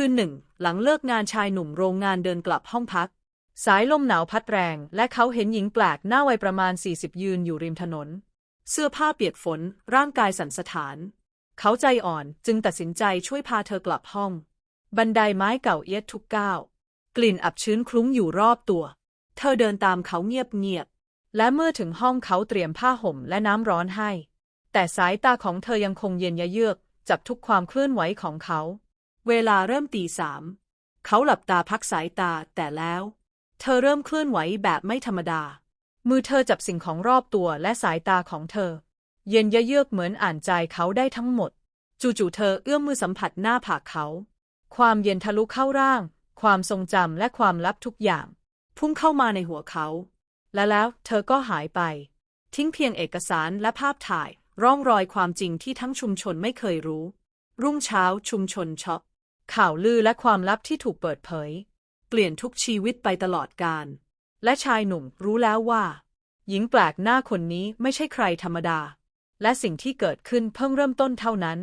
คืนหนึ่ง หลังเลิกงานชายหนุ่มโรงงานเดินกลับห้องพัก สายลมหนาวพัดแรง และเขาเห็นหญิงแปลกหน้าวัยประมาณ 40 ยืนอยู่ริมถนน เสื้อผ้าเปียกฝน ร่างกายสั่นสะท้าน เขาใจอ่อนจึงตัดสินใจช่วยพาเธอกลับห้อง บันไดไม้เก่าเอียดทุกก้าวกลิ่นอับชื้นคลุ้งอยู่รอบตัว เธอเดินตามเขาเงียบๆ และเมื่อถึงห้องเขาเตรียมผ้าห่มและน้ำร้อนให้ แต่สายตาของเธอยังคงเย็นยะเยือก จับทุกความเคลื่อนไหวของเขา เวลาเริ่มตีสาม เขาหลับตาพักสายตาแต่แล้ว เธอเริ่มเคลื่อนไหวแบบไม่ธรรมดา มือเธอจับสิ่งของรอบตัวและสายตาของเธอ เย็นยเยือกเหมือนอ่านใจเขาได้ทั้งหมด จู่ๆเธอเอื้อมมือสัมผัสหน้าผากเขา ความเย็นทะลุเข้าร่าง ความทรงจำและความลับทุกอย่าง พุ่งเข้ามาในหัวเขา และแล้วเธอก็หายไป ทิ้งเพียงเอกสารและภาพถ่าย ร่องรอยความจริงที่ทั้งชุมชนไม่เคยรู้ รุ่งเช้าชุมชนช็อก ข่าวลือและความลับที่ถูกเปิดเผย เปลี่ยนทุกชีวิตไปตลอดกาลและชายหนุ่มรู้แล้วว่า หญิงแปลกหน้าคนนี้ไม่ใช่ใครธรรมดา และสิ่งที่เกิดขึ้นเพิ่งเริ่มต้นเท่านั้น